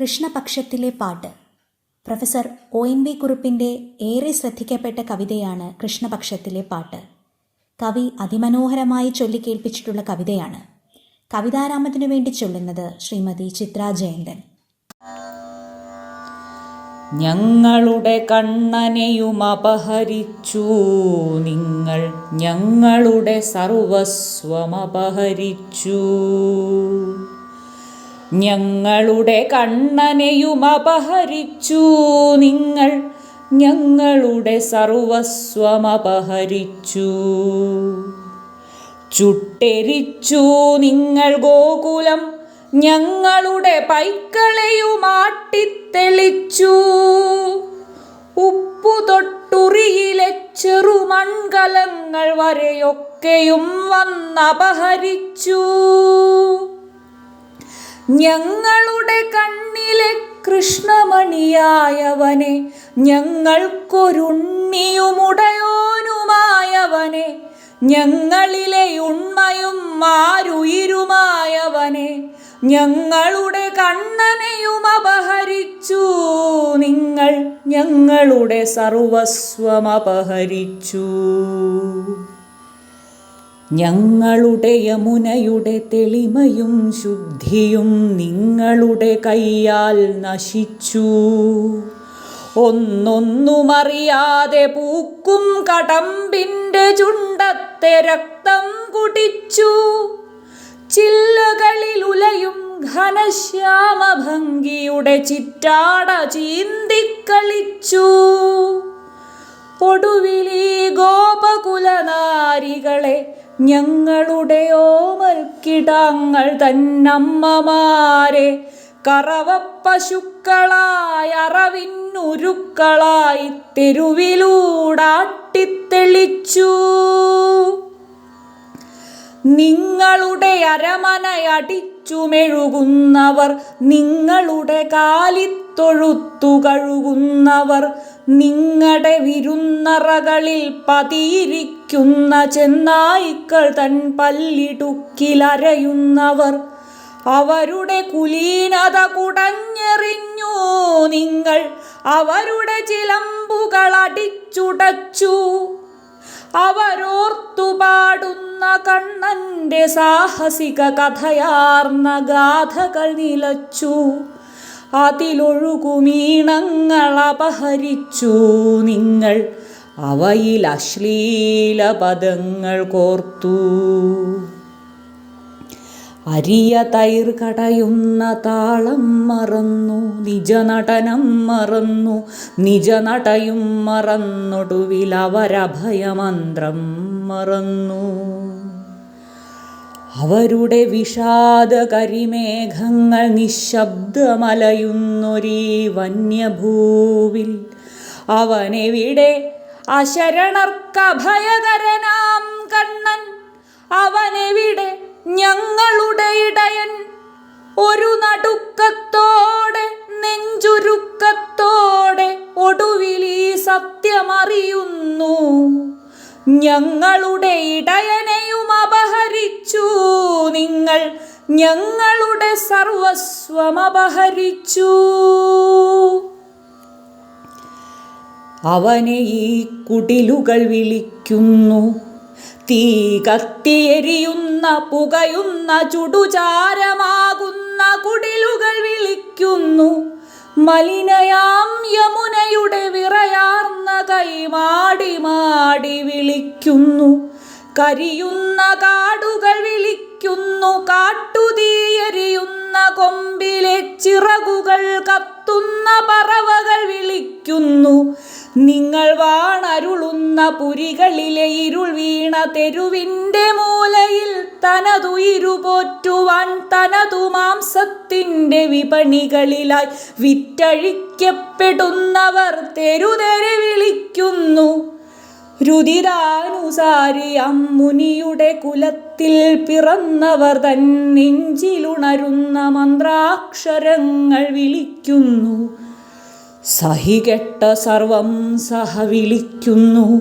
കൃഷ്ണപക്ഷത്തിലെ പാട്ട്. Professor O N V കുറുപ്പിന്റെ ഏറെ ശ്രദ്ധിക്കപ്പെട്ട കവിതയാണ് കൃഷ്ണപക്ഷത്തിലെ പാട്ട്. കവി അതിമനോഹരമായി ചൊല്ലിക്കേൾപ്പിച്ചിട്ടുള്ള കവിതയാണ്. കവിതാരാമത്തിനു വേണ്ടി ചൊല്ലുന്നത് ശ്രീമതി ചിത്ര ജയന്തൻ. ഞങ്ങളുടെ കണ്ണനെയും അപഹരിച്ചു. നിങ്ങൾ ഞങ്ങളുടെ സർവസ്വം അപഹരിച്ചു. ഞങ്ങളുടെ കണ്ണനെയും അപഹരിച്ചു നിങ്ങൾ. ഞങ്ങളുടെ സർവസ്വം അപഹരിച്ചു. ചുട്ടെരിച്ചു നിങ്ങൾ ഗോകുലം. ഞങ്ങളുടെ പൈക്കളെയും ആട്ടിത്തെളിച്ചു. ഉപ്പു തൊട്ടുറിയിലെ ചെറുമൺകലങ്ങൾ വരെയൊക്കെയും വന്നപഹരിച്ചു. ഞങ്ങളുടെ കണ്ണിലെ കൃഷ്ണമണിയായവനെ ഞങ്ങൾക്കൊരുണ്ണിയുമുടയോനുമായവനെ ഞങ്ങളിലെ ഉണ്മയും മാരുയിരുമായവനെ ഞങ്ങളുടെ കണ്ണനെയും അപഹരിച്ചു. നിങ്ങൾ ഞങ്ങളുടെ സർവസ്വം അപഹരിച്ചു. ഞങ്ങളുടെ യമുനയുടെ തെളിമയും ശുദ്ധിയും നിങ്ങളുടെ കയ്യാൽ നശിച്ചു. ഒന്നൊന്നുമറിയാതെ പൂക്കും കടമ്പിന്റെ ചുണ്ടത്തെ രക്തം കുടിച്ചു. ചില്ലകളിൽ ഉലയും ഘനശ്യാമഭംഗിയുടെ ചിറ്റാട ചീന്തിക്കളിച്ചു. ഒടുവിലീ ഗോപകുലനാരികളെ ഞങ്ങളുടെ ഓമൽക്കിടങ്ങൾ തന്നമ്മമാരെ കറവപ്പശുക്കളായ അറവിന്നുരുക്കളായി തെരുവിലൂടാട്ടിത്തെളിച്ചു നിങ്ങളുടെ അരമനയടിച്ചു മെഴുകുന്നവർ നിങ്ങളുടെ കാലിത്തൊഴുത്തു കഴുകുന്നവർ നിങ്ങളുടെ വിരുന്നറകളിൽ പതിയിരിക്കുന്ന ചെന്നായിക്കൾ തൻ പല്ലിടുക്കിലരയുന്നവർ. അവരുടെ കുലീനത കുടഞ്ഞെറിഞ്ഞു. നിങ്ങൾ അവരുടെ ചിലമ്പുകൾ അടിച്ചുടച്ചു അവരോർത്തു പാടുന്ന കണ്ണന്റെ സാഹസിക കഥയാർന്ന ഗാഥകൾ നിലച്ചു. അതിലൊഴുകുമീണങ്ങൾ അപഹരിച്ചു. നിങ്ങൾ അവയിൽ അശ്ലീല പദങ്ങൾ കോർത്തു. അരിയ തൈർ കടയുന്ന താളം മറന്നു നിജനടനം മറന്നു നിജനടയും മറന്നൊടുവിൽ അവരഭയമന്ത്രം മറന്നു. അവരുടെ വിഷാദ കരിമേഘങ്ങൾ നിശബ്ദമലയുന്നൊരീ വന്യഭൂവിൽ അവനെവിടെ? അശരണർക്കഭയകരനാം കണ്ണൻ അവനെവിടെ? ഞങ്ങളുടെ ഇടയൻ ഒരു നടുക്കത്തോടെ നെഞ്ചുരുക്കത്തോടെ ഒടുവിൽ ഈ സത്യമറിയുന്നു. ഞങ്ങളുടെ ഇടയനെയും അപഹരിച്ചു. നിങ്ങൾ ഞങ്ങളുടെ സർവസ്വം അപഹരിച്ചു. അവനെ ഈ കുടിലുകൾ വിളിക്കുന്നു. തീ കത്തിയെരിയുന്ന പുകയുന്ന ചുടുചാരമാകുന്ന കുടിലുകൾ വിളിക്കുന്നു. മലിനയാം യമുനയുടെ വിറയാർന്ന കൈമാടി മാടി വിളിക്കുന്നു. കരിയുന്ന കാടുകൾ വിളിക്കുന്നു. കാട്ടുതീയെരിയുന്ന കൊമ്പിലെ ചിറകുകൾ കത്തുന്ന പറവകൾ വിളിക്കുന്നു. നിങ്ങൾ പുരികളിലെ ഇരുൾ വീണ തെരുവിന്റെ മൂലയിൽ തനതു ഇരുപോറ്റുവാൻ തനതു മാംസത്തിന്റെ വിപണികളിലായി വിറ്റഴിക്കപ്പെടുന്നവർ തെരുതെരെ വിളിക്കുന്നു. രുതിരാനുസാരി അമ്മുനിയുടെ കുലത്തിൽ പിറന്നവർ തൻ നെഞ്ചിലുണരുന്ന മന്ത്രാക്ഷരങ്ങൾ വിളിക്കുന്നു. സഹികെട്ട സർവം സഹ വിളിക്കുന്നു.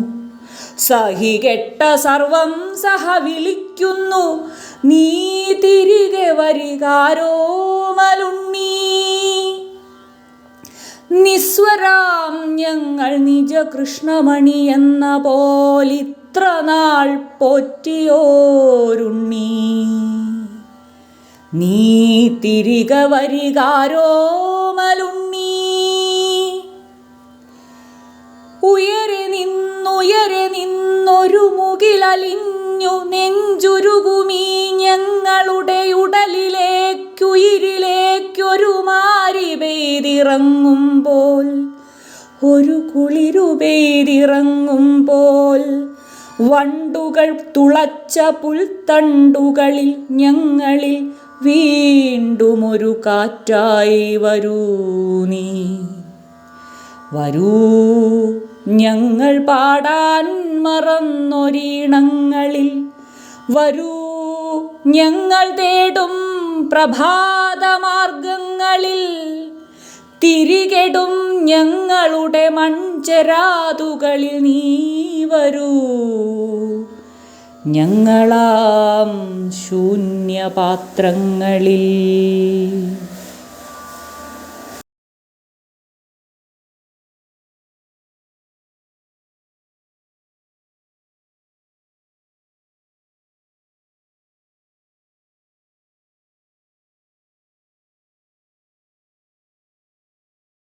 സഹികെട്ട സർവം സഹ വിളിക്കുന്നു. നീ തിരികെ വരികാരോ മലുണ്ണീ. നിസ്വരാം ഞങ്ങൾ നിജ കൃഷ്ണമണി എന്ന പോലിത്ര നാൾ പോറ്റിയോരുണ്ണി. നീ തിരികെ വരികാരോ ഉയരെ നിന്നുയരെ നിന്നൊരു മുകിലലിഞ്ഞു നെഞ്ചുരുകുമീ ഞങ്ങളുടെ ഉടലിലേക്കുയിരിലേക്കൊരു മാരി പെയ്തിറങ്ങുമ്പോൾ ഒരു കുളിരു പെയ്തിറങ്ങുമ്പോൾ വണ്ടുകൾ തുളച്ച പുൽത്തണ്ടുകളിൽ ഞങ്ങളിൽ വീണ്ടും ഒരു കാറ്റായി വരൂ നീ. വരൂ ഞങ്ങൾ പാടാൻ മറന്നൊരീണങ്ങളിൽ വരൂ. ഞങ്ങൾ തേടും പ്രഭാതമാർഗങ്ങളിൽ തിരികെടും ഞങ്ങളുടെ മൺചരാതുകളിൽ നീ വരൂ. ഞങ്ങളാം ശൂന്യപാത്രങ്ങളിൽ